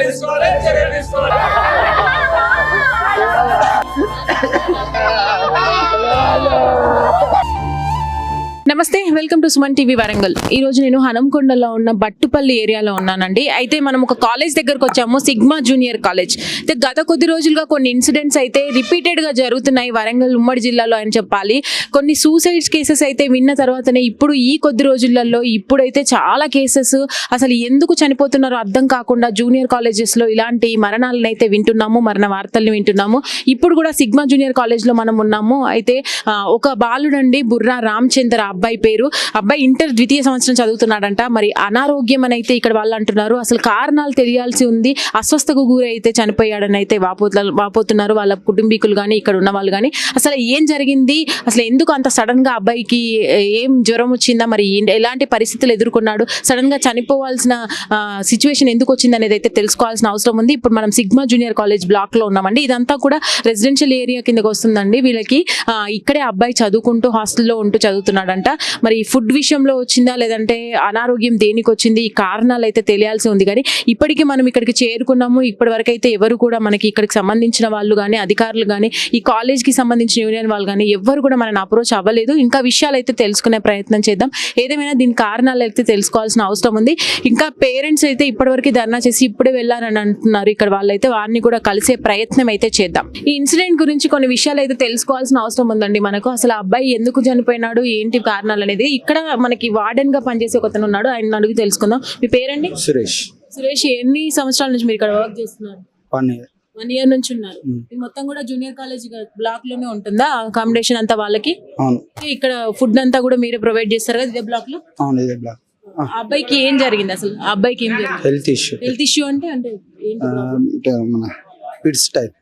తీసుకోవాలి చర్య తీసుకోవాలి నమస్తే welcome to Suman TV Warangal. ఈ రోజు నేను హనంకొండలో ఉన్న బట్టుపల్లి ఏరియాలో ఉన్నానండి. అయితే మనం ఒక కాలేజ్ దగ్గరకు వచ్చాము సిగ్మా జూనియర్ కాలేజ్. అయితే గత కొద్ది రోజులుగా కొన్ని ఇన్సిడెంట్స్ అయితే రిపీటెడ్గా జరుగుతున్నాయి వరంగల్ ఉమ్మడి జిల్లాలో అని చెప్పాలి. కొన్ని సూసైడ్స్ కేసెస్ అయితే విన్న తర్వాతనే ఇప్పుడు ఈ కొద్ది రోజులలో ఇప్పుడైతే చాలా కేసెస్ అసలు ఎందుకు చనిపోతున్నారో అర్థం కాకుండా జూనియర్ కాలేజెస్లో ఇలాంటి మరణాలను అయితే వింటున్నాము మరణ వార్తల్ని వింటున్నాము. ఇప్పుడు కూడా సిగ్మా జూనియర్ కాలేజ్లో మనం ఉన్నాము. అయితే ఒక బాలుడండి బుర్రా రామచంద్ర అబ్బాయి పేరు అబ్బాయి ఇంటర్ ద్వితీయ సంవత్సరం చదువుతున్నాడంట. మరి అనారోగ్యం అని అయితే ఇక్కడ వాళ్ళు అంటున్నారు. అసలు కారణాలు తెలియాల్సి ఉంది. అస్వస్థకు గురి అయితే చనిపోయాడని అయితే వాపోతు వాపోతున్నారు వాళ్ళ కుటుంబీకులు కానీ ఇక్కడ ఉన్న వాళ్ళు కానీ అసలు ఏం జరిగింది? అసలు ఎందుకు అంత సడన్గా అబ్బాయికి ఏం జ్వరం వచ్చిందా? మరి ఎలాంటి పరిస్థితులు ఎదుర్కొన్నాడు? సడన్గా చనిపోవాల్సిన సిచ్యువేషన్ ఎందుకు వచ్చింది అనేది అయితే తెలుసుకోవాల్సిన అవసరం ఉంది. ఇప్పుడు మనం సిగ్మా జూనియర్ కాలేజ్ బ్లాక్లో ఉన్నామండి. ఇదంతా కూడా రెసిడెన్షియల్ ఏరియా కిందకి వస్తుందండి వీళ్ళకి. ఇక్కడే అబ్బాయి చదువుకుంటూ హాస్టల్లో ఉంటూ చదువుతున్నాడంట. మరి ఫుడ్ విషయంలో వచ్చిందా? లేదంటే అనారోగ్యం దేనికి వచ్చింది? ఈ కారణాలు అయితే తెలియాల్సి ఉంది. కానీ ఇప్పటికీ మనం ఇక్కడికి చేరుకున్నాము. ఇప్పటి వరకు అయితే ఎవరు కూడా మనకి ఇక్కడికి సంబంధించిన వాళ్ళు కానీ అధికారులు కానీ ఈ కాలేజ్కి సంబంధించిన యూనియన్ వాళ్ళు కానీ ఎవరు కూడా మనని అప్రోచ్ అవ్వలేదు. ఇంకా విషయాలు అయితే తెలుసుకునే ప్రయత్నం చేద్దాం. ఏదేమైనా దీని కారణాలు అయితే తెలుసుకోవాల్సిన అవసరం ఉంది. ఇంకా పేరెంట్స్ అయితే ఇప్పటివరకు ధర్నా చేసి ఇప్పుడే వెళ్ళారని అంటున్నారు. ఇక్కడ వాళ్ళైతే వారిని కూడా కలిసే ప్రయత్నం అయితే చేద్దాం. ఈ ఇన్సిడెంట్ గురించి కొన్ని విషయాలు అయితే తెలుసుకోవాల్సిన అవసరం ఉందండి మనకు. అసలు అబ్బాయి ఎందుకు చనిపోయినాడు? ఏంటి కారణాలు? అనేది ఇక్కడ మనకి వార్డెన్గా పనిచేసే ఒక అతను ఉన్నాడు. ఆయన అడిగి తెలుసుకుందాం. మీ పేరండి? సురేష్. సురేష్ ఎన్ని సంవత్సరాల నుంచి మీరు ఇక్కడ వర్క్ చేస్తున్నారు? వన్ ఇయర్ వన్ ఇయర్ నుంచి ఉన్నారు. ఇది మొత్తం కూడా జూనియర్ కాలేజ్ బ్లాక్లోనే ఉంటుందా? అకామిడేషన్ అంతా వాళ్ళకి? అవును. ఇక్కడ ఫుడ్ అంతా కూడా మీరే ప్రొవైడ్ చేస్తారు కదా ఇదే బ్లాక్లో అవును ఇదే బ్లాక్. ఆ అబ్బాయికి ఏం జరిగింది అసలు? అబ్బాయికి ఏం జరిగింది? హెల్త్ ఇష్యూ హెల్త్ ఇష్యూ అంటే అంటే ఏంటి మన టైప్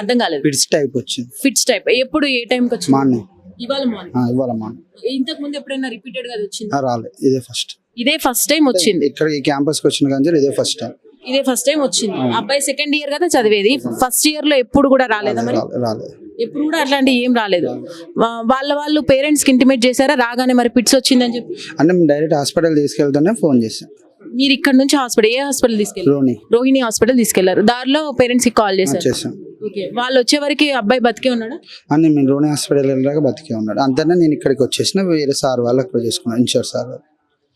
అర్థం కాలేదు. పిడ్స్ టైప్ వచ్చింది. ఫిట్స్ టైప్ ఎప్పుడు ఏ టైంకి వచ్చింది? మార్నింగ్. ఇవాళ మార్నింగ్ ఇవాళ మార్నింగ్ ఇంతకు ముందు ఎప్పుడైనా రిపీటెడ్గా అది వచ్చింది? రాలే ఇదే ఫస్ట్ ఇదే ఫస్ట్ టైం వచ్చింది. ఇక్కడ ఈ క్యాంపస్కి వచ్చిన కానీ ఇదే ఫస్ట్ టైం ఇదే ఫస్ట్ టైం వచ్చింది. అబ్బాయి సెకండ్ ఇయర్ కదా చదివేది. ఫస్ట్ ఇయర్లో ఎప్పుడు కూడా రాలేదా మరి? ఎప్పుడు కూడా అట్లాంటి ఏం రాలేదు. వాళ్ళ వాళ్ళు పేరెంట్స్కి ఇంటిమేట్ చేశారా? రాగానే మరి పిట్స్ వచ్చిందని చెప్పి? అంటే మేము డైరెక్ట్ హాస్పిటల్ తీసుకెళ్తూనే ఫోన్ చేసాం మీరు ఇక్కడ నుంచి హాస్పిటల్ ఏ హాస్పిటల్ తీసుకెళ్ళారు? రోహిణి. హాస్పిటల్ తీసుకెళ్ళారు దారిలో పేరెంట్స్కి కాల్ చేశారు. చేసాం ఓకే. వాళ్ళు వచ్చే వరకు అబ్బాయి బతికే ఉన్నాడా? అని మేము రోని హాస్పిటల్ వెళ్ళాక బతికే ఉన్నాడు. అంతనే నేను ఇక్కడికి వచ్చేసిన వేరే సార్ వాళ్ళు అక్కడ చేసుకున్నాను ఇన్షూర్ సార్ వాళ్ళు.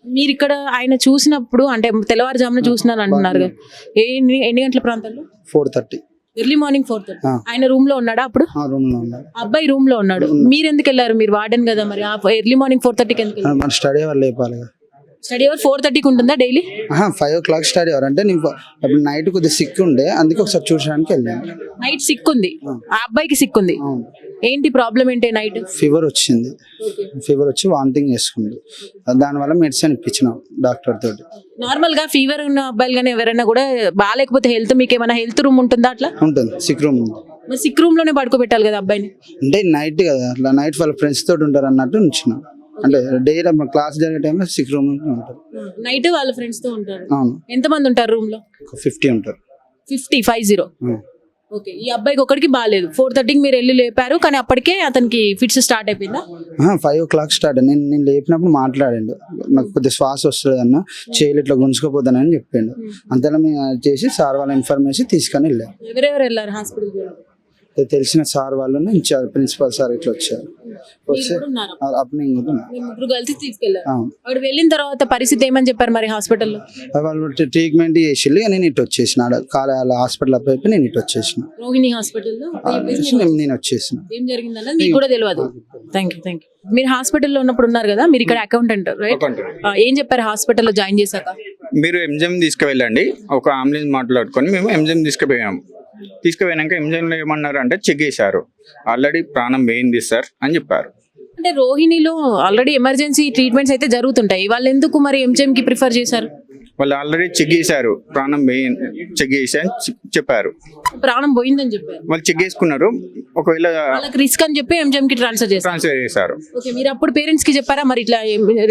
మీరు ఇక్కడ ఆయన చూసినప్పుడు అంటే తెల్లవారుజామున చూసినాను అంటున్నారు. కదా ఎన్ని ఎన్ని గంటల ప్రాంతంలో? Four thirty early morning four thirty ఆ. ఆయన రూమ్లో ఉన్నాడా అప్పుడు? ఆ రూమ్లో ఉన్నాడు. అబ్బాయి రూమ్లో ఉన్నాడు మీరు ఎందుకు వెళ్ళారు? మీరు వార్డెన్ కదా మరి. ఎర్లీ మార్నింగ్ ఫోర్ థర్టీకి ఎందుకు వెళ్ళారు? మన స్టడీ అవర్ లేపాలి కదా. స్టడీ అవర్ ఫోర్ థర్టీకి ఉంటుందా daily? Five o'clock study hour. అంటే అప్పుడు నైట్ కొద్దిగా సిక్ ఉండే అందుకే ఒకసారి చూసడానికి వెళ్ళాను. నైట్ సిక్ ఉంది. ఆ. అబ్బాయికి సిక్ ఉంది. ఏంటి ప్రాబ్లం ఏంటి నైట్? ఫీవర్ వచ్చింది. ఫీవర్ వచ్చి వామిటింగ్ చేసుకుంది. దానివల్ల మెడిసిన్ ఇప్పించినాం డాక్టర్ తోటి. నార్మల్గా ఫీవర్ ఉన్న అబ్బాయిలు కానీ ఎవరైనా కూడా బాగాలేకపోతే హెల్త్ మీకు ఏమైనా హెల్త్ రూమ్ ఉంటుందా అట్లా? ఉంటుంది. సిక్ రూమ్ ఉంది. సిక్ రూమ్లోనే పడుకోబెట్టాలి కదా అబ్బాయిని? అంటే నైట్ కదా అట్లా నైట్ వాళ్ళ ఫ్రెండ్స్ తోటి ఉంటారు అన్నట్టు ఉంచినాం. అంటే డే క్లాస్ జరిగే టైంలో సిక్ రూమ్ ఉంటారు. నైట్ వాళ్ళ ఫ్రెండ్స్తో ఉంటారు. అవును. ఎంత మంది ఉంటారు రూమ్లో? ఫిఫ్టీ ఉంటారు. Fifty five zero. ఓకే ఈ అబ్బాయికి ఒకటికి బాగాలేదు ఫోర్ థర్టీకి మీరు వెళ్ళి లేపారు కానీ అప్పటికే అతనికి ఫిట్స్ స్టార్ట్ అయిపోయిందా? ఫైవ్ ఓ క్లాక్ స్టార్ట్ నేను నేను లేపినప్పుడు మాట్లాడిండు. నాకు కొద్దిగా శ్వాస వస్తుంది అన్న చేయలు ఇట్లా గుంజుకోపోతానని చెప్పిండు. అంతలో మేము చేసి సార్ వాళ్ళ ఇన్ఫర్మేషన్ తీసుకొని వెళ్ళాం. ఎవరెవరు వెళ్ళారు హాస్పిటల్ తెలిసిన సార్ వాళ్ళు ఇన్ఛార్జ్ ప్రిన్సిపల్ సార్ ఇట్లా వచ్చారు. వస్తే అప్పుడు ముగ్గురు కలిసి వెళ్ళిన తర్వాత పరిస్థితి ఏమని చెప్పారు మరి హాస్పిటల్లో? వాళ్ళు ట్రీట్మెంట్ చేసి నేను ఇటు వచ్చేసిన. ఆడ కాలే హాస్పిటల్ అయిపోయి నేను ఇటు వచ్చేసిన. రోహిణి హాస్పిటల్లో? నేను నేను వచ్చేసిన. ఏం జరిగిందన్నది మీకు కూడా తెలియదు థ్యాంక్ యూ థ్యాంక్ యూ మీరు హాస్పిటల్లో ఉన్నప్పుడు ఉన్నారు కదా మీరు ఇక్కడ అకౌంటెంట్ రైట్ ఏం చెప్పారు హాస్పిటల్లో జాయిన్ చేశాక? మీరు ఎంజిఎం తీసుకువెళ్ళండి. ఒక అంబులెన్స్ మాట్లాడుకొని మేము ఎంజిఎం తీసుకుపోయాము. తీసుకుపోయినాక ఎంజిఎంలో ఏమన్నారు అంటే చెక్ చేశారు ఆల్రెడీ ప్రాణం పోయింది సార్ అని చెప్పారు. అంటే రోహిణిలో ఆల్రెడీ ఎమర్జెన్సీ ట్రీట్మెంట్స్ అయితే జరుగుతుంటాయి. వాళ్ళు ఎందుకు మరి ఎంజిఎం కి ప్రిఫర్ చేశారు? వాళ్ళు ఆల్రెడీ చెక్ చేశారు ప్రాణం పోయింది చెక్ చేసి అని చె- చెప్పారు. ప్రాణం పోయిందని చెప్పారు. వాళ్ళు చెక్ చేసుకున్నారు ఒకవేళ వాళ్ళకి రిస్క్ అని చెప్పి ఎంజిఎం కి ట్రాన్స్ఫర్ చేశారు. ట్రాన్స్ఫర్ చేశారు. ఓకే మీరు అప్పుడు పేరెంట్స్కి చెప్పారా? మరి ఇట్లా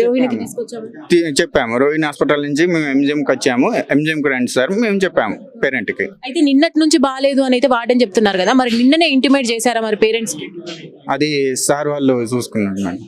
రోహిణికి తీసుకొచ్చాము? చెప్పాము. రోహిణి హాస్పిటల్ నుంచి మేము ఎంజిఎంకి వచ్చాము. ఎంజిఎంకి రండి సార్. మేము చెప్పాము. పేరెంట్కి. అయితే నిన్నటి నుంచి బాగాలేదు అని అయితే వాడని చెప్తున్నారు కదా మరి నిన్ననే ఇంటిమేట్ చేశారా మరి పేరెంట్స్? కి అది సార్ వాళ్ళు చూసుకున్నారు మేడం.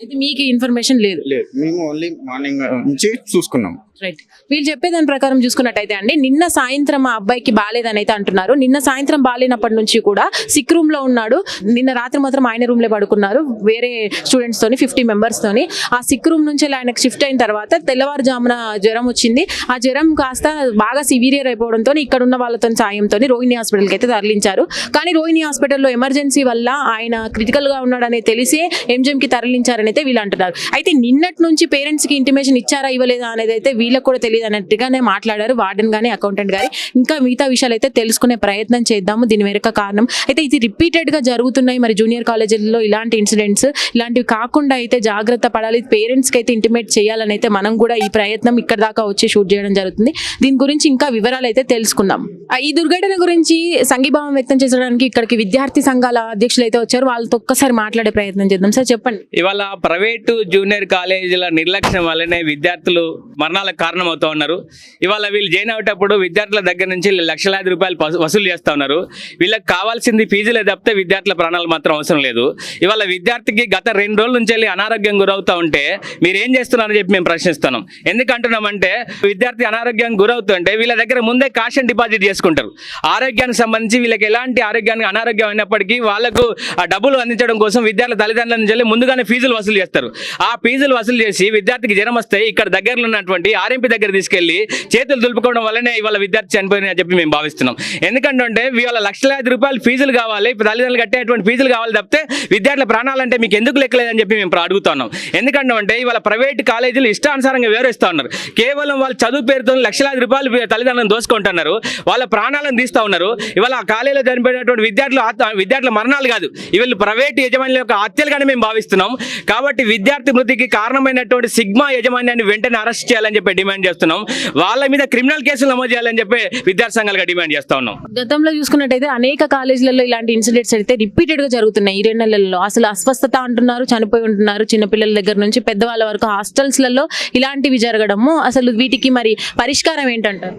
అయితే మీకు ఇన్ఫర్మేషన్ లేదు. లేదు మేము ఓన్లీ మార్నింగ్ నుంచి చూసుకున్నాం. రైట్ వీళ్ళు చెప్పేదాని ప్రకారం చూసుకున్నట్టయితే అండి నిన్న సాయంత్రం ఆ అబ్బాయికి బాగాలేదని అయితే అంటున్నారు. నిన్న సాయంత్రం బాగాలేనప్పటి నుంచి కూడా సిక్ రూమ్లో ఉన్నాడు. నిన్న రాత్రి మాత్రం ఆయన రూమ్లో పడుకున్నారు. వేరే స్టూడెంట్స్ తోని ఫిఫ్టీ మెంబర్స్ తోని. ఆ సిక్ రూమ్ నుంచి ఆయనకు షిఫ్ట్ అయిన తర్వాత తెల్లవారుజామున జ్వరం వచ్చింది. ఆ జ్వరం కాస్త బాగా సివిరియర్ అయిపోవడంతో ఇక్కడ ఉన్న వాళ్ళతో సాయంతో రోహిణి హాస్పిటల్కి అయితే తరలించారు. కానీ రోహిణి హాస్పిటల్లో ఎమర్జెన్సీ వల్ల ఆయన క్రిటికల్గా ఉన్నాడని తెలిసి ఎంజిఎంకి తరలించారని అయితే వీళ్ళు అంటున్నారు. అయితే నిన్నటి నుంచి పేరెంట్స్కి ఇంటిమేషన్ ఇచ్చారా ఇవ్వలేదా అనేది అయితే వీళ్ళకి కూడా తెలియదు అన్నట్టుగానే మాట్లాడారు వార్డెన్ గానీ అకౌంటెంట్ గానీ. ఇంకా మిగతా విషయాలు అయితే తెలుసుకునే ప్రయత్నం చేద్దాము. దీని వెనుక కారణం. అయితే ఇది రిపీటెడ్గా జరుగుతున్నాయి మరి జూనియర్ కాలేజీల్లో ఇలాంటి ఇన్సిడెంట్స్ ఇలాంటివి కాకుండా అయితే జాగ్రత్త పడాలి. పేరెంట్స్కి అయితే ఇంటిమేట్ చేయాలని అయితే మనం కూడా ఈ ప్రయత్నం ఇక్కడ దాకా వచ్చి షూట్ చేయడం జరుగుతుంది. దీని గురించి ఇంకా వివరాలు అయితే తెలుసుకుందాం. ఈ దుర్ఘటన గురించి సంఘీభావం వ్యక్తం చేసడానికి ఇక్కడికి విద్యార్థి సంఘాల అధ్యక్షులు అయితే వచ్చారు. వాళ్ళతో ఒక్కసారి మాట్లాడే ప్రయత్నం చేద్దాం. సార్ చెప్పండి. ఇవాళ ప్రైవేటు జూనియర్ కాలేజీల నిర్లక్ష్యం వల్లనే విద్యార్థులు మరణాల కారణమవుతూ ఉన్నారు. ఇవాళ వీళ్ళు జాయిన్ అయ్యేటప్పుడు విద్యార్థుల దగ్గర నుంచి లక్షలాది రూపాయలు వసూలు చేస్తూ ఉన్నారు. వీళ్ళకి కావాల్సింది ఫీజులే తప్పితే విద్యార్థుల ప్రాణాలు మాత్రం అవసరం లేదు. ఇవాళ విద్యార్థికి గత రెండు రోజుల నుంచి వెళ్ళి అనారోగ్యం గురవుతూ ఉంటే మీరు ఏం చేస్తున్నారని చెప్పి మేము ప్రశ్నిస్తున్నాం. ఎందుకంటున్నామంటే విద్యార్థి అనారోగ్యం గురవుతుంటే వీళ్ళ దగ్గర ముందే కాషన్ డిపాజిట్ చేసుకుంటారు. ఆరోగ్యానికి సంబంధించి వీళ్ళకి ఎలాంటి ఆరోగ్యానికి అనారోగ్యం అయినప్పటికీ వాళ్ళకు ఆ డబ్బులు అందించడం కోసం విద్యార్థుల తల్లిదండ్రుల నుంచి వెళ్ళి ముందుగానే ఫీజులు వసూలు చేస్తారు. ఆ ఫీజులు వసూలు చేసి విద్యార్థికి జ్వరం వస్తే ఇక్కడ దగ్గరలో ఉన్నటువంటి ఆర్ఎంపీ దగ్గర తీసుకెళ్ళి చేతులు దులుపుకోవడం వల్లనే ఇవాళ విద్యార్థి చనిపోయిన చెప్పి మేము భావిస్తున్నాం. ఎందుకంటే ఇవాళ లక్షలాది రూపాయలు ఫీజులు కావాలి తల్లిదండ్రులు కట్టేటువంటి ఫీజులు కావాలి తప్పితే విద్యార్థుల ప్రాణాలంటే మీకు ఎందుకు లెక్కలేదని చెప్పి మేము ఇప్పుడు అడుగుతున్నాం. ఎందుకంటే ఇవాళ ప్రైవేట్ కాలేజీలు ఇష్టానుసారంగా వివరిస్తూ ఉన్నారు కేవలం వాళ్ళు చదువు పేరుతో లక్షలాది రూపాయలు తల్లిదండ్రులను దోసుకుంటున్నారు. వాళ్ళ ప్రాణాలను తీస్తూ ఉన్నారు. ఇవాళ ఆ కాలేజీలో చనిపోయినటువంటి విద్యార్థులు విద్యార్థుల మరణాలు కాదు. ఇవాళ ప్రైవేట్ యజమానుల యొక్క హత్యలుగానే మేము భావిస్తున్నాం. కాబట్టి విద్యార్థి మృతికి కారణమైనటువంటి సిగ్మా యజమాన్యాన్ని వెంటనే అరెస్ట్ చేయాలని చెప్పి డిమాండ్ చేస్తున్నాం. వాళ్ళ మీద క్రిమినల్ కేసులు నమోదు చేయాలని చెప్పి విద్యార్థి సంఘాలుగా డిమాండ్ చేస్తా ఉన్నాం. గతంలో చూసుకున్నట్టయితే అనేక కాలేజీలలో ఇలాంటి ఇన్సిడెంట్స్ అయితే రిపీటెడ్గా జరుగుతున్నాయి ఈ రెండు నెలల్లో అసలు అస్వస్థత అంటున్నారు చనిపోయి ఉంటున్నారు చిన్నపిల్లల దగ్గర నుంచి పెద్దవాళ్ళ వరకు. హాస్టల్స్లలో ఇలాంటివి జరగడము అసలు వీటికి మరి పరిష్కారం ఏంటంటారు?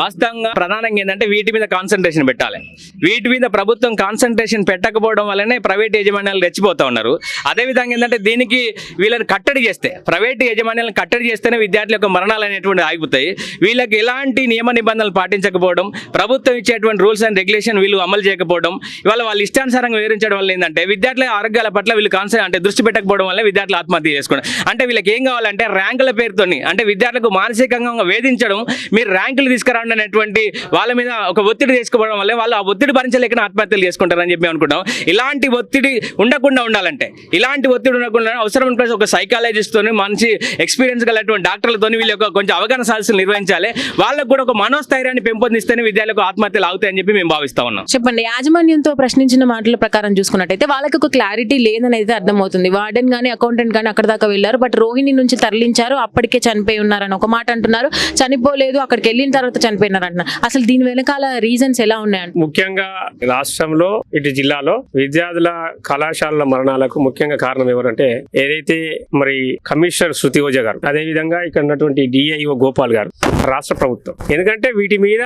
వాస్తవంగా ప్రధానంగా ఏంటంటే వీటి మీద కాన్సన్ట్రేషన్ పెట్టాలి. వీటి మీద ప్రభుత్వం కాన్సన్ట్రేషన్ పెట్టకపోవడం వల్లనే ప్రైవేట్ యజమాన్యాలు రెచ్చిపోతూ ఉన్నారు. అదేవిధంగా ఏంటంటే దీనికి వీళ్ళని కట్టడి చేస్తే ప్రైవేట్ యజమాన్యాలను కట్టడి చేస్తేనే విద్యార్థుల యొక్క మరణాలు అనేటువంటి ఆగిపోతాయి. వీళ్ళకి ఎలాంటి నియమ నిబంధనలు పాటించకపోవడం ప్రభుత్వం ఇచ్చేటువంటి రూల్స్ అండ్ రెగ్యులేషన్ వీళ్ళు అమలు చేయకపోవడం ఇవాళ వాళ్ళు ఇష్టానుసారంగా వివరించడం వల్ల ఏంటంటే విద్యార్థుల ఆరోగ్యాల పట్ల వీళ్ళు కాన్సన్ అంటే దృష్టి పెట్టకపోవడం వల్ల విద్యార్థులు ఆత్మహత్య చేసుకోవడం అంటే వీళ్ళకి ఏం కావాలంటే ర్యాంకుల పేరుతోని అంటే విద్యార్థులకు మానసికంగా వేధించడం మీరు ర్యాంకులు తీసుకురండి అనేటువంటి వాళ్ళ మీద ఒక ఒత్తిడి తీసుకోవడం వల్ల వాళ్ళు ఆ ఒత్తిడి భరించలేక ఆత్మహత్యలు చేసుకుంటారని చెప్పి అనుకుంటాం ఇలాంటి ఒత్తిడి ఉండకుండా ఉండాలంటే ఇలాంటి ఒత్తిడి ఉండకుండా అవసరం ప్లస్ ఒక సైకాలజిస్ట్తోని మంచి ఎక్స్పీరియన్స్ గలటువంటి డాక్టర్లతోని వీళ్ళ యొక్క కొంచెం అవగాహన సదస్సులు నిర్వహించాలి. వాళ్ళకు కూడా ఒక మనోస్థైర్యాన్ని పెంపొందిస్తేనే విద్యార్థులకు ఆత్మహత్యలు అవుతాయని చెప్పి మేము భావిస్తా ఉన్నాం. చెప్పండి యాజమాన్యంతో ప్రశ్నించిన మాటల ప్రకారం చూసుకున్నట్టయితే వాళ్ళకి ఒక క్లారిటీ లేదని అయితే అర్థమవుతుంది. వార్డెన్ కానీ అకౌంటెంట్ కానీ అక్కడ దాకా వెళ్ళారు బట్ రోహిణి నుంచి తరలించారు అప్పటికే చనిపోయి ఉన్నారని ఒక మాట అంటున్నారు. చనిపోలేదు అక్కడికి వెళ్ళిన తర్వాత చనిపోయినారు అంటున్నారు అసలు దీని వెనకాల రీజన్స్ ఎలా ఉన్నాయి ముఖ్యంగా రాష్ట్రంలో ఇటు జిల్లాలో విద్యార్థుల కళాశాలల మరణాలకు ముఖ్యంగా కారణం ఎవరంటే ఏదైతే మరి కమిషనర్ శృతి ఓజా గారు అదే విధంగా ఇక్కడ ఉన్నటువంటి డిఐఓ గోపాల్ గారు రాష్ట్ర ప్రభుత్వం. ఎందుకంటే వీటి మీద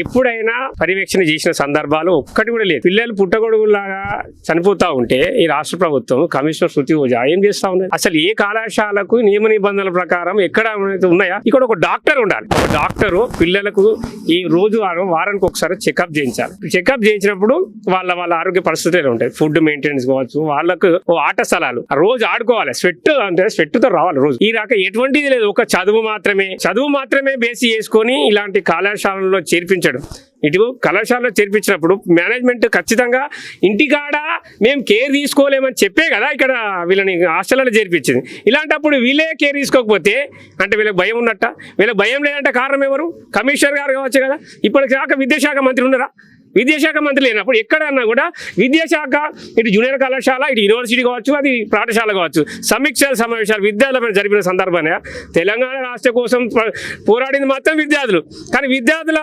ఎప్పుడైనా పర్యవేక్షణ చేసిన సందర్భాలు ఒక్కటి కూడా లేదు. పిల్లలు పుట్టగొడుగులాగా చనిపోతా ఉంటే ఈ రాష్ట్ర ప్రభుత్వం కమిషనర్ శృతి ఓజా ఏం చేస్తా ఉన్నది? అసలు ఏ కళాశాలకు నియమ నిబంధనల ప్రకారం ఎక్కడ అయితే ఉన్నాయా? ఇక్కడ ఒక డాక్టర్ ఉండాలి. డాక్టర్ పిల్లలు పిల్లలకు ఈ రోజు వారం వారానికి ఒకసారి చెకప్ చేయించాలి. చెకప్ చేయించినప్పుడు వాళ్ళ వాళ్ళ ఆరోగ్య పరిస్థితులు ఉంటాయి? ఫుడ్ మెయింటెనెన్స్ కావచ్చు వాళ్ళకు ఆట స్థలాలు. రోజు ఆడుకోవాలి. స్వెట్ అంటే స్వెట్తో రావాలి రోజు. ఈ రక ఎటువంటిది లేదు. ఒక చదువు మాత్రమే. చదువు మాత్రమే బేసి చేసుకొని ఇలాంటి కళాశాలలో చేర్పించడం. ఇటు కళాశాలలో చేర్పించినప్పుడు మేనేజ్మెంట్ ఖచ్చితంగా ఇంటికాడ మేము కేర్ తీసుకోలేమని చెప్పే కదా ఇక్కడ వీళ్ళని హాస్టల్లో చేర్పించింది. ఇలాంటప్పుడు వీళ్ళే కేర్ తీసుకోకపోతే అంటే వీళ్ళకి భయం ఉన్నట్ట? వీళ్ళకి భయం లేదంటే కారణం ఎవరు? కమిషనర్ గారు కావచ్చు కదా? ఇప్పటిదాకా విద్యాశాఖ మంత్రి ఉన్నారా? విద్యాశాఖ మంత్రి లేనప్పుడు ఎక్కడన్నా కూడా విద్యాశాఖ ఇటు జూనియర్ కళాశాల ఇటు యూనివర్సిటీ కావచ్చు అది పాఠశాల కావచ్చు సమీక్ష సమావేశాలు విద్యార్థులపై జరిపిన సందర్భాన్ని తెలంగాణ రాష్ట్ర కోసం పోరాడింది మాత్రం విద్యార్థులు. కానీ విద్యార్థుల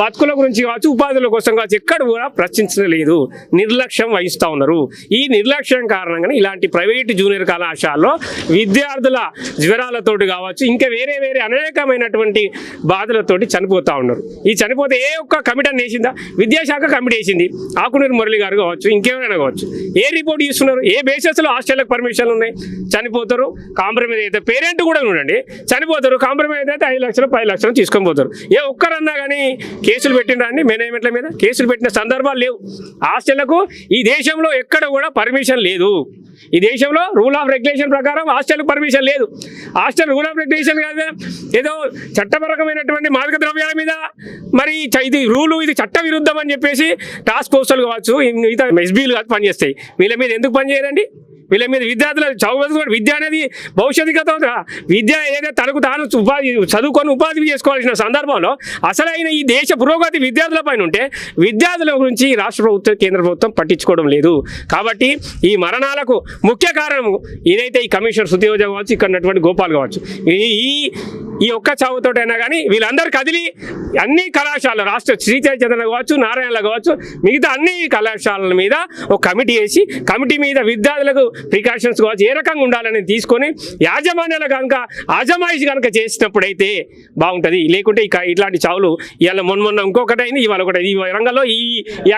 బతుకుల గురించి కావచ్చు ఉపాధుల కోసం కావచ్చు ఎక్కడ కూడా ప్రశ్నించలేదు. నిర్లక్ష్యం వహిస్తూ ఉన్నారు. ఈ నిర్లక్ష్యం కారణంగానే ఇలాంటి ప్రైవేట్ జూనియర్ కళాశాలలో విద్యార్థుల జ్వరాలతోటి కావచ్చు ఇంకా వేరే వేరే అనేకమైనటువంటి బాధలతోటి చనిపోతా ఉన్నారు. ఈ చనిపోతే ఏ ఒక్క కమిటీ వేసిందా విద్యా విద్యాశాఖ కమిటీ వేసింది. ఆకునూరు మురళి గారు కావచ్చు ఇంకేమైనా కావచ్చు. ఏ రిపోర్ట్ ఇస్తున్నారు? ఏ బేసిస్లో హాస్టల్లకు పర్మిషన్లు ఉన్నాయి? చనిపోతారు కాంప్రమైజ్ అయితే పేరెంట్ కూడా చూడండి. చనిపోతారు కాంప్రమైజ్ అయితే ఐదు లక్షలు పది లక్షలు తీసుకొని పోతారు. ఏ ఒక్కరన్నా కానీ కేసులు పెట్టిండ్రా అండి మేనేజ్మెంట్ల మీద? కేసులు పెట్టిన సందర్భాలు లేవు. హాస్టళ్ళకు ఈ దేశంలో ఎక్కడ కూడా పర్మిషన్ లేదు. ఈ దేశంలో రూల్ ఆఫ్ రెగ్యులేషన్ ప్రకారం హాస్టల్ పర్మిషన్ లేదు. హాస్టల్ రూల్ ఆఫ్ రెగ్యులేషన్ కాదు. ఏదో చట్టపరకమైనటువంటి మాదక ద్రవ్యాల మీద మరి చ- ఇది రూలు ఇది చట్ట విరుద్ధం అని చెప్పేసి టాస్క్ ఫోర్సులు కావచ్చు మిగతా ఎస్బీలు కాదు పనిచేస్తాయి. వీళ్ళ మీద ఎందుకు పనిచేయరండి? వీళ్ళ మీద విద్యార్థుల చదువు విద్య అనేది భవిష్యత్తు గత విద్య ఏదైతే తనకు తాను ఉపాధి చదువుకొని ఉపాధి చేసుకోవాల్సిన సందర్భంలో అసలైన ఈ దేశ పురోగతి విద్యార్థుల పైన ఉంటే విద్యార్థుల గురించి ఈ రాష్ట్ర ప్రభుత్వం కేంద్ర ప్రభుత్వం పట్టించుకోవడం లేదు. కాబట్టి ఈ మరణాలకు ముఖ్య కారణము ఏదైతే ఈ కమిషనర్ సుతేజ కావచ్చు ఇక్కడ ఉన్నటువంటి గోపాల్ కావచ్చు. ఈ ఈ- ఒక్క చావుతోటైనా కానీ వీళ్ళందరూ కదిలి అన్ని కళాశాలలు రాష్ట్ర శ్రీచైతన్య కావచ్చు నారాయణలో కావచ్చు మిగతా అన్ని కళాశాలల మీద ఒక కమిటీ వేసి కమిటీ మీద విద్యార్థులకు ప్రికాషన్స్ కావచ్చు ఏ రకంగా ఉండాలని తీసుకొని యాజమాన్యాలు కనుక ఆజమాయిషి కనుక చేసినప్పుడైతే బాగుంటుంది. లేకుంటే ఇక ఇట్లాంటి చావులు ఇవాళ మొన్న మొన్న ఇంకొకటి అయింది ఇవాళ ఒకటి ఈ రంగంలో ఈ ఈ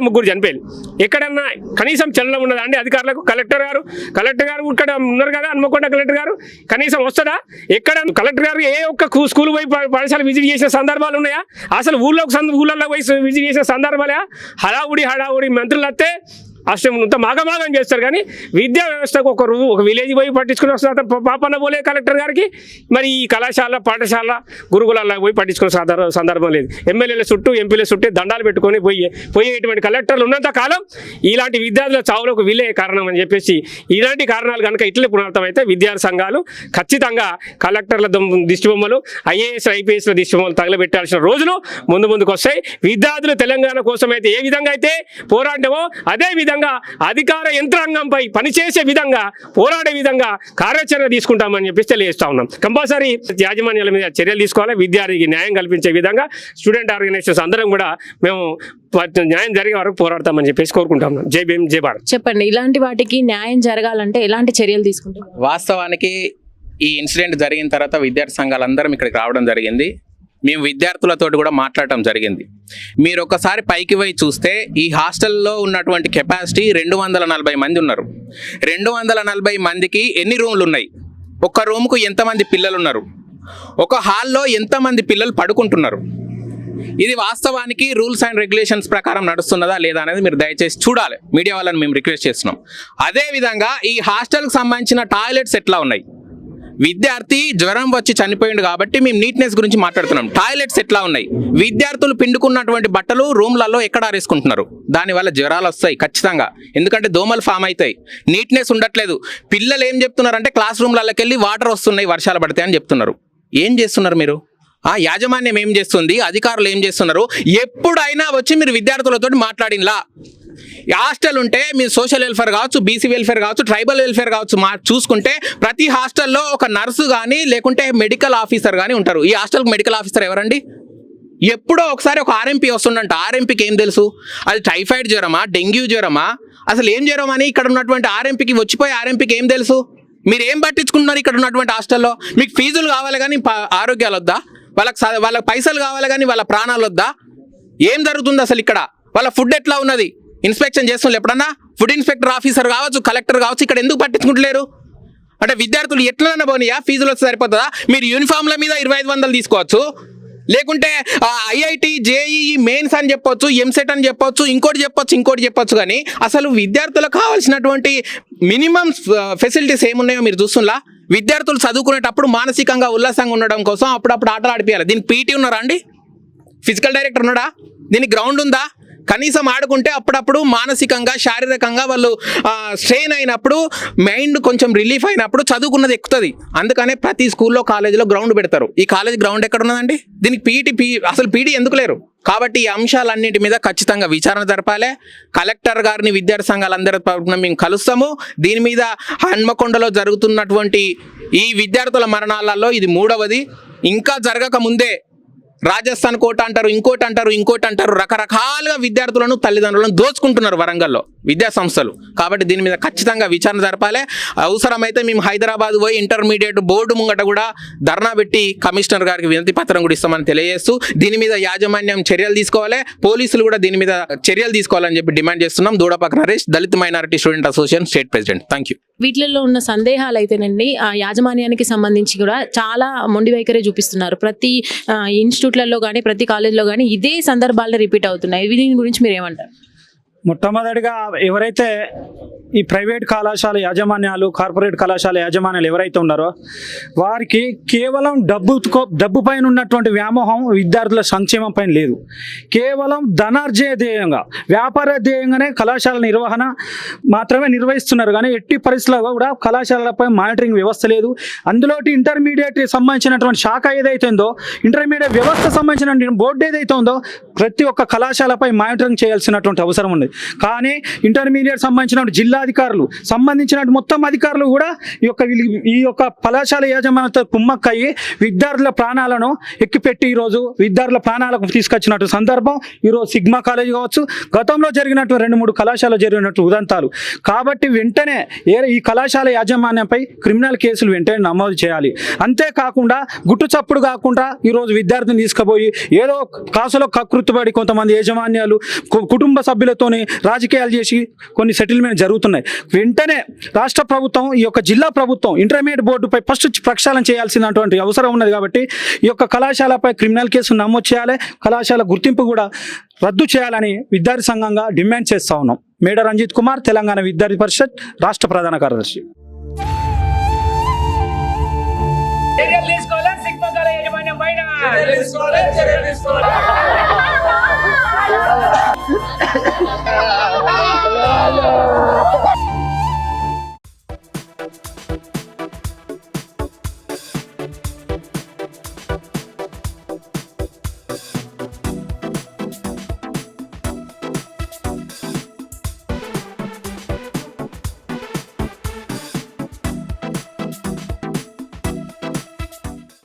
ముగ్గురు చనిపోయారు. ఎక్కడన్నా కనీసం చలనం ఉన్నదా అండి అధికారులకు? కలెక్టర్ గారు? కలెక్టర్ గారు ఇక్కడ ఉన్నారు కదా హన్మకొండ కలెక్టర్ గారు? కనీసం వస్తుందా? ఎక్కడ? కలెక్టర్ గారు ఏ ఒక్క స్కూల్ పోయి పాఠశాల విజిట్ చేసిన సందర్భాలు ఉన్నాయా? అసలు ఊళ్ళోకి ఊళ్ళల్లో పోయి విజిట్ చేసిన సందర్భాలే హడావుడి హడావుడి మంత్రులు వస్తే అంతా మాగమాగం చేస్తారు కానీ విద్యా వ్యవస్థకు ఒక రోజు ఒక విలేజ్ పోయి పట్టించుకుని వస్తారు పాపన పాపన్న పోలే కలెక్టర్ గారికి. మరి ఈ కళాశాల పాఠశాల గురుకులాల్లో పోయి పట్టించుకునే సందర్భం సందర్భం లేదు. ఎమ్మెల్యేల చుట్టూ ఎంపీల చుట్టూ దండాలు పెట్టుకొని పోయి పోయేటువంటి కలెక్టర్లు ఉన్నంత కాలం ఇలాంటి విద్యార్థుల చావులకు వీలే కారణం అని చెప్పేసి ఇలాంటి కారణాలు కనుక ఇట్లే పునరావృతమైతే విద్యార్థి సంఘాలు ఖచ్చితంగా కలెక్టర్ల దిష్టిబొమ్మలు ఐఏఎస్ ఐపీఎస్ల దిష్టిబొమ్మలు తగలబెట్టాల్సిన రోజులు ముందు ముందుకు వస్తాయి విద్యార్థులు తెలంగాణ కోసం అయితే ఏ విధంగా అయితే పోరాటమో అదే విధంగా అధికార యంత్రాంగంపై పనిచేసే విధంగా పోరాడే విధంగా కార్యాచరణ తీసుకుంటామని చెప్పేసి తెలియజేస్తా ఉన్నాం. కంపల్సరీ యాజమాన్యాల మీద చర్యలు తీసుకోవాలి. విద్యార్థికి న్యాయం కల్పించే విధంగా స్టూడెంట్ ఆర్గనైజేషన్స్ అందరం కూడా మేము న్యాయం జరిగే వరకు పోరాడతామని చెప్పేసి కోరుకుంటాం జై భీమ్ జై భారత్. చెప్పండి ఇలాంటి వాటికి న్యాయం జరగాలంటే ఎలాంటి చర్యలు తీసుకుంటారు? వాస్తవానికి ఈ ఇన్సిడెంట్ జరిగిన తర్వాత విద్యార్థి సంఘాలందరం ఇక్కడికి రావడం జరిగింది. మేము విద్యార్థులతో కూడా మాట్లాడటం జరిగింది. మీరు ఒకసారి పైకి పోయి చూస్తే ఈ హాస్టల్లో ఉన్నటువంటి కెపాసిటీ రెండు వందల నలభై మంది ఉన్నారు. రెండు వందల నలభై మందికి ఎన్ని రూమ్లు ఉన్నాయి ఒక రూమ్కు ఎంతమంది పిల్లలు ఉన్నారు ఒక హాల్లో ఎంతమంది పిల్లలు పడుకుంటున్నారు? ఇది వాస్తవానికి రూల్స్ అండ్ రెగ్యులేషన్స్ ప్రకారం నడుస్తున్నదా లేదా అనేది మీరు దయచేసి చూడాలి. మీడియా వాళ్ళని మేము రిక్వెస్ట్ చేస్తున్నాం. అదేవిధంగా ఈ హాస్టల్కి సంబంధించిన టాయిలెట్స్ ఎట్లా ఉన్నాయి? విద్యార్థి జ్వరం వచ్చి చనిపోయింది కాబట్టి మేము నీట్నెస్ గురించి మాట్లాడుతున్నాం. టాయిలెట్స్ ఎట్లా ఉన్నాయి? విద్యార్థులు పిండుకున్నటువంటి బట్టలు రూమ్లలో ఎక్కడ ఆరేసుకుంటున్నారు? దానివల్ల జ్వరాలు వస్తాయి ఖచ్చితంగా. ఎందుకంటే దోమలు ఫామ్ అవుతాయి. నీట్నెస్ ఉండట్లేదు. పిల్లలు ఏం చెప్తున్నారంటే క్లాస్ రూమ్లలోకి వెళ్ళి వాటర్ వస్తున్నాయి వర్షాలు పడతాయి అని చెప్తున్నారు. ఏం చేస్తున్నారు మీరు? ఆ యాజమాన్యం ఏం చేస్తుంది? అధికారులు ఏం చేస్తున్నారు? ఎప్పుడైనా వచ్చి మీరు విద్యార్థులతో మాట్లాడినలా. హాస్టల్ ఉంటే మీరు సోషల్ వెల్ఫేర్ కావచ్చు బీసీ వెల్ఫేర్ కావచ్చు ట్రైబల్ వెల్ఫేర్ కావచ్చు మా చూసుకుంటే ప్రతి హాస్టల్లో ఒక నర్సు కానీ లేకుంటే మెడికల్ ఆఫీసర్ కానీ ఉంటారు. ఈ హాస్టల్కి మెడికల్ ఆఫీసర్ ఎవరండి? ఎప్పుడో ఒకసారి ఒక ఆర్ఎంపీ వస్తుండంట. ఆర్ఎంపీకి ఏం తెలుసు? అది టైఫాయిడ్ జ్వరమా? డెంగ్యూ జ్వరమా? అసలు ఏం జ్వరం అని ఇక్కడ ఉన్నటువంటి ఆర్ఎంపీకి వచ్చిపోయి ఆర్ఎంపీకి ఏం తెలుసు? మీరు ఏం పట్టించుకుంటున్నారు ఇక్కడ ఉన్నటువంటి హాస్టల్లో? మీకు ఫీజులు కావాలి కానీ ఆరోగ్యాలు వద్దా? వాళ్ళకి వాళ్ళకి పైసలు కావాలి కానీ వాళ్ళ ప్రాణాలు వద్దా? ఏం జరుగుతుంది అసలు ఇక్కడ? వాళ్ళ ఫుడ్ ఎట్లా ఉన్నది? ఇన్స్పెక్షన్ చేస్తున్నారు ఎప్పుడన్నా? ఫుడ్ ఇన్స్పెక్టర్ ఆఫీసర్ కావచ్చు కలెక్టర్ కావచ్చు ఇక్కడ ఎందుకు పట్టించుకుంటలేరు? అంటే విద్యార్థులు ఎట్లన్నా పోనీయా? ఫీజులు వస్తే సరిపోతుందా? మీరు యూనిఫామ్ల మీద ఇరవై ఐదు వందలు తీసుకోవచ్చు. లేకుంటే ఐఐటి జేఈఈ మెయిన్స్ అని చెప్పొచ్చు ఎంసెట్ అని చెప్పొచ్చు ఇంకోటి చెప్పొచ్చు ఇంకోటి చెప్పొచ్చు కానీ అసలు విద్యార్థులకు కావాల్సినటువంటి మినిమం ఫెసిలిటీస్ ఏమున్నాయో మీరు చూస్తున్నా విద్యార్థులు చదువుకునేటప్పుడు మానసికంగా ఉల్లాసంగా ఉండడం కోసం అప్పుడప్పుడు ఆటలు ఆడిపియాలి. దీనికి పీటీ ఉన్నారా అండి? ఫిజికల్ డైరెక్టర్ ఉన్నాడా? దీనికి గ్రౌండ్ ఉందా? కనీసం ఆడుకుంటే అప్పుడప్పుడు మానసికంగా శారీరకంగా వాళ్ళు స్ట్రెయిన్ అయినప్పుడు మైండ్ కొంచెం రిలీఫ్ అయినప్పుడు చదువుకున్నది ఎక్కుతుంది. అందుకనే ప్రతి స్కూల్లో కాలేజీలో గ్రౌండ్ పెడతారు. ఈ కాలేజ్ గ్రౌండ్ ఎక్కడ ఉన్నదండి దీనికి పీటీ పీ అసలు పీటీ ఎందుకు లేరు? కాబట్టి ఈ అంశాలన్నింటి మీద ఖచ్చితంగా విచారణ జరపాలి. కలెక్టర్ గారిని విద్యార్థి సంఘాలందరి తరఫున మేము కలుస్తాము. దీని మీద హన్మకొండలో జరుగుతున్నటువంటి ఈ విద్యార్థుల మరణాలలో ఇది మూడవది. ఇంకా జరగక ముందే రాజస్థాన్ కోట అంటారు ఇంకోటి అంటారు ఇంకోటి అంటారు రకరకాలుగా విద్యార్థులను తల్లిదండ్రులను దోచుకుంటున్నారు వరంగల్లో విద్యా సంస్థలు. కాబట్టి దీని మీద ఖచ్చితంగా విచారణ జరపాలి. అవసరమైతే మేము హైదరాబాద్ పోయి ఇంటర్మీడియట్ బోర్డు ముంగట కూడా ధర్నా పెట్టి కమిషనర్ గారికి వినతి పత్రం కూడా ఇస్తామని తెలియజేస్తూ దీని మీద యాజమాన్యం చర్యలు తీసుకోవాలి. పోలీసులు కూడా దీని మీద చర్యలు తీసుకోవాలని చెప్పి డిమాండ్ చేస్తున్నాం. Dudapaka Naresh Dalit minority student association state president. Thank you వీటిల్లో ఉన్న సందేహాలు అయితేనండి ఆ యాజమాన్యానికి సంబంధించి కూడా చాలా మొండి వైఖరే చూపిస్తున్నారు. ప్రతి ఇన్స్టిట్యూట్లలో కానీ ప్రతి కాలేజ్లో కానీ ఇదే సందర్భాల్లో రిపీట్ అవుతున్నాయి. దీని గురించి మీరు ఏమంటారు మొట్టమొదటిగా ఎవరైతే ఈ ప్రైవేట్ కళాశాల యాజమాన్యాలు కార్పొరేట్ కళాశాల యాజమాన్యాలు ఎవరైతే ఉన్నారో వారికి కేవలం డబ్బు డబ్బు పైన ఉన్నటువంటి వ్యామోహం విద్యార్థుల సంక్షేమం పైన లేదు. కేవలం ధనార్జయ ధ్యేయంగా వ్యాపార ధ్యేయంగానే కళాశాల నిర్వహణ మాత్రమే నిర్వహిస్తున్నారు. కానీ ఎట్టి పరిస్థితుల్లో కూడా కళాశాలలపై మానిటరింగ్ వ్యవస్థ లేదు. అందులో ఇంటర్మీడియట్ సంబంధించినటువంటి శాఖ ఏదైతే ఉందో ఇంటర్మీడియట్ వ్యవస్థ సంబంధించిన బోర్డు ఏదైతే ఉందో ప్రతి ఒక్క కళాశాలపై మానిటరింగ్ చేయాల్సినటువంటి అవసరం ఉంది. కానీ ఇంటర్మీడియట్ సంబంధించిన జిల్లాధికారులు సంబంధించిన మొత్తం అధికారులు కూడా ఈ యొక్క ఈ యొక్క కళాశాల యాజమాన్యంతో కుమ్మక్కయ్యి విద్యార్థుల ప్రాణాలను ఎక్కిపెట్టి ఈరోజు విద్యార్థుల ప్రాణాలకు తీసుకొచ్చినట్టు సందర్భం ఈరోజు సిగ్మా కాలేజ్ కావచ్చు గతంలో జరిగినట్టు రెండు మూడు కళాశాల జరిగినట్టు ఉదంతాలు. కాబట్టి వెంటనే ఏ ఈ కళాశాల యాజమాన్యంపై క్రిమినల్ కేసులు వెంటనే నమోదు చేయాలి. అంతేకాకుండా గుట్టు చప్పుడు కాకుండా ఈరోజు విద్యార్థిని తీసుకుపోయి ఏదో కాసులో కకృత్తుపడి కొంతమంది యాజమాన్యాలు కుటుంబ సభ్యులతోని రాజకీయాలు చేసి కొన్ని సెటిల్మెంట్ జరుగుతున్నాయి. వెంటనే రాష్ట్ర ప్రభుత్వం ఈ యొక్క జిల్లా ప్రభుత్వం ఇంటర్మీడియట్ బోర్డుపై ఫస్ట్ ప్రక్షాళన చేయాల్సినటువంటి అవసరం ఉన్నది కాబట్టి ఈ యొక్క కళాశాలపై క్రిమినల్ కేసు నమోదు చేయాలి. కళాశాల గుర్తింపు కూడా రద్దు చేయాలని విద్యార్థి సంఘంగా డిమాండ్ చేస్తా ఉన్నాం. మేడ రంజిత్ కుమార్ తెలంగాణ విద్యార్థి పరిషత్ రాష్ట్ర ప్రధాన కార్యదర్శి. చర్యలు తీసుకోవాలి? సిగ్మా కాలేజ్ యాజమాన్యం పైన. Hello!